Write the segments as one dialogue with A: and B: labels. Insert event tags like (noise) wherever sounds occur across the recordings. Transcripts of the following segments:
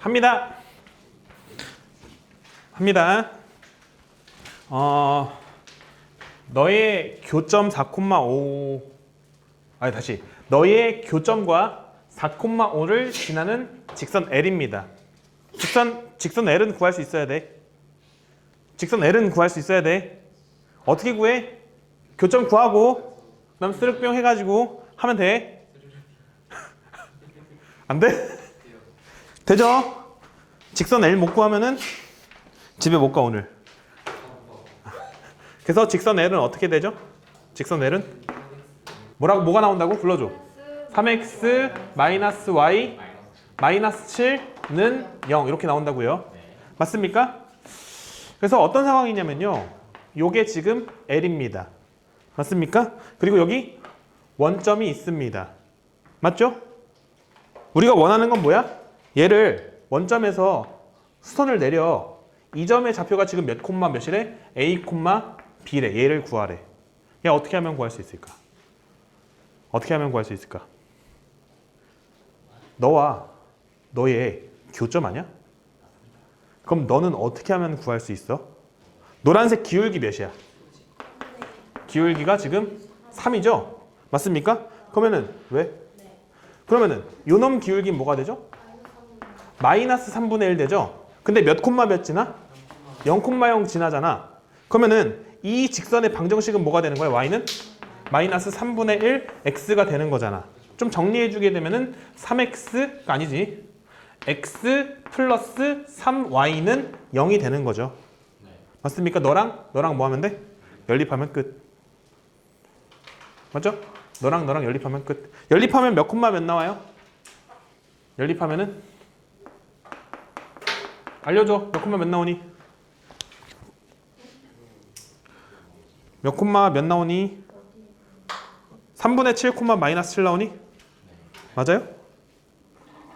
A: 합니다. 합니다. 어, 너의 교점 4,5 아니 다시 너의 교점과 4,5를 지나는 직선 L입니다. 직선 직선 L은 구할 수 있어야 돼. 직선 L은 구할 수 있어야 돼. 어떻게 구해? 교점 구하고 그다음 쓰륵병 해가지고 하면 돼. (laughs) 안 돼? 되죠? 직선 L 못 구하면은 집에 못 가 오늘. (laughs) 그래서 직선 L은 어떻게 되죠? 직선 L은 뭐라고 뭐가 나온다고 불러줘. 3x 마이너스 y 마이너스 7는 0 이렇게 나온다고요. 맞습니까? 그래서 어떤 상황이냐면요. 요게 지금 L입니다. 맞습니까? 그리고 여기 원점이 있습니다. 맞죠? 우리가 원하는 건 뭐야? 얘를 원점에서 수선을 내려 이 점의 좌표가 지금 몇 콤마 몇이래? A 콤마 B래. 얘를 구하래. 얘 어떻게 하면 구할 수 있을까? 어떻게 하면 구할 수 있을까? 너와 너의 교점 아니야? 그럼 너는 어떻게 하면 구할 수 있어? 노란색 기울기 몇이야? 기울기가 지금 3이죠? 맞습니까? 그러면은 왜? 그러면은 요놈 기울기 뭐가 되죠? 마이너스 3분의 1 되죠? 근데 몇 콤마 몇 지나? 0,0 지나잖아. 그러면은 이 직선의 방정식은 뭐가 되는 거야? y는 마이너스 3분의 1 x가 되는 거잖아. 좀 정리해 주게 되면은 3x가 아니지. x 플러스 3y는 0이 되는 거죠. 맞습니까? 너랑 너랑 뭐 하면 돼? 연립하면 끝. 맞죠? 너랑 너랑 연립하면 끝. 연립하면 몇 콤마 몇 나와요? 연립하면은 알려줘. 몇 콤마 몇 나오니? 몇 콤마 몇 나오니? 3분의 7 콤마 마이너스 7 나오니? 맞아요?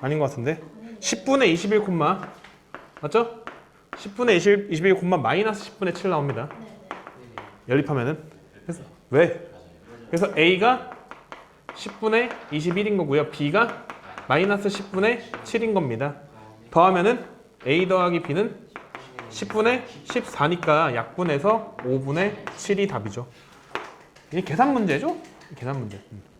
A: 아닌 것 같은데 10분의 21 콤마 맞죠? 10분의 20, 21 콤마 마이너스 10분의 7 나옵니다 연립하면은 그래서 왜? 그래서 A가 10분의 21인 거고요 B가 마이너스 10분의 7인 겁니다 더하면은 A 더하기 B는 10분의 14니까 약분해서 5분의 7이 답이죠 이게 계산 문제죠? 계산 문제 음.